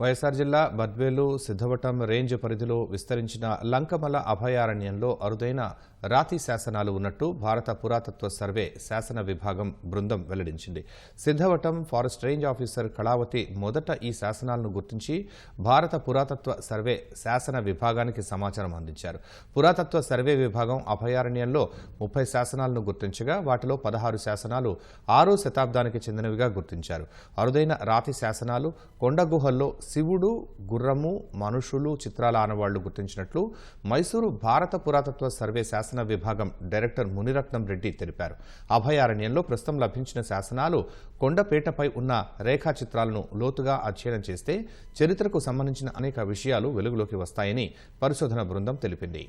వైఎస్సార్ జిల్లా బద్వేలు సిద్ధవటం రేంజ్ పరిధిలో విస్తరించిన లంకమల అభయారణ్యంలో అరుదైన రాతి శాసనాలు ఉన్నట్టు భారత పురాతత్వ సర్వే శాసన విభాగం బృందం వెల్లడించింది. Siddavatam forest range officer Kalavathi మొదట ఈ శాసనాలను గుర్తించి భారత పురాతత్వ సర్వే శాసన విభాగానికి సమాచారం అందించారు. పురాతత్వ సర్వే విభాగం అభయారణ్యంలో ముప్పై శాసనాలను గుర్తించగా వాటిలో పదహారు శాసనాలు ఆరో శతాబ్దానికి చెందినవిగా గుర్తించారు. అరుదైన రాతి శాసనాలు కొండగుహల్లో శివుడు గుర్రము మనుషులు చిత్రాల ఆనవాళ్ళు గుర్తించినట్లు మైసూరు భారత పురాతత్వ సర్వే శాసన విభాగం డైరెక్టర్ మునిరత్నం రెడ్డి తెలిపారు. అభయారణ్యంలో ప్రస్తుతం లభించిన శాసనాలు కొండపేటపై ఉన్న రేఖా చిత్రాలను లోతుగా అధ్యయనం చేస్తే చరిత్రకు సంబంధించిన అనేక విషయాలు వెలుగులోకి వస్తాయని పరిశోధన బృందం తెలిపింది.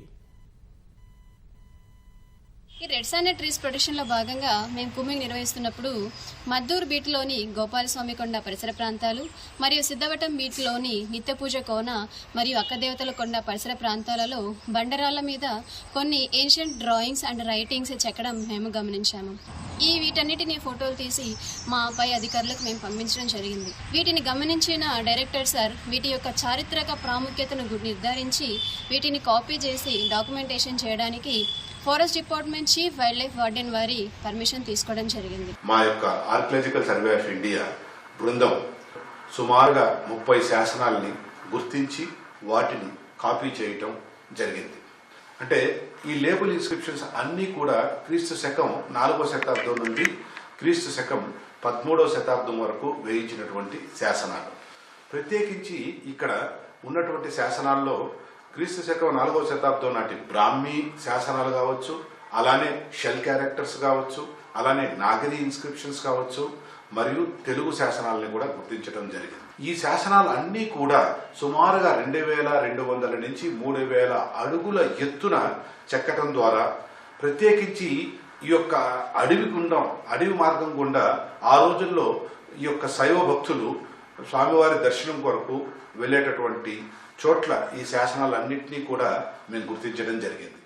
ఈ రెడ్ సానెట్ ట్రీస్ ప్రొటెక్షన్లో భాగంగా మేము కుమ్మింగ్ నిర్వహిస్తున్నప్పుడు మద్దూరు బీట్లోని గోపాలస్వామి కొండ పరిసర ప్రాంతాలు మరియు సిద్ధవటం బీట్లోని నిత్యపూజ కోన మరియు అక్కదేవతల కొండ పరిసర ప్రాంతాలలో బండరాళ్ళ మీద కొన్ని ఏన్షియంట్ డ్రాయింగ్స్ అండ్ రైటింగ్స్ చెక్కడం మేము గమనించాము. ఈ వీటన్నిటిని ఫోటోలు తీసి మా పై అధికారులకు మేము పంపించడం జరిగింది. వీటిని గమనించిన డైరెక్టర్ సార్ వీటి యొక్క చారిత్రక ప్రాముఖ్యతను నిర్ధారించి వీటిని కాపీ చేసి డాక్యుమెంటేషన్ చేయడానికి forest department chief wildlife warden వారి పర్మిషన్ తీసుకోవడం జరిగింది. మా యొక్క ఆర్కియలాజికల్ సర్వే ఆఫ్ ఇండియా బృందం సుమారుగా ముప్పై శాసనాల్ని గుర్తించి వాటిని కాపీ చేయటం జరిగింది. అంటే ఈ లేబుల్ ఇన్స్క్రిప్షన్స్ అన్నీ కూడా క్రీస్తు శకం నాలుగో శతాబ్దం నుండి క్రీస్తు శకం పదమూడవ శతాబ్దం వరకు వేయించినటువంటి శాసనాలు. ప్రత్యేకించి ఇక్కడ ఉన్నటువంటి శాసనాల్లో క్రీస్తు శకం నాలుగో శతాబ్దం నాటి బ్రాహ్మీ శాసనాలు కావచ్చు అలానే షెల్ క్యారెక్టర్స్ కావచ్చు అలానే నాగరి ఇన్స్క్రిప్షన్స్ కావచ్చు మరియు తెలుగు శాసనాలని కూడా గుర్తించడం జరిగింది. ఈ శాసనాలు అన్నీ కూడా సుమారుగా రెండు వేల రెండు వందల నుంచి మూడు వేల అడుగుల ఎత్తున చెక్కటం ద్వారా ప్రత్యేకించి ఈ యొక్క అడవి గుండం అడవి మార్గం గుండా ఆ రోజుల్లో ఈ యొక్క శైవ భక్తులు స్వామివారి దర్శనం కొరకు వెళ్ళేటటువంటి చోట్ల ఈ శాసనాలన్నింటినీ కూడా మేము గుర్తించడం జరిగింది.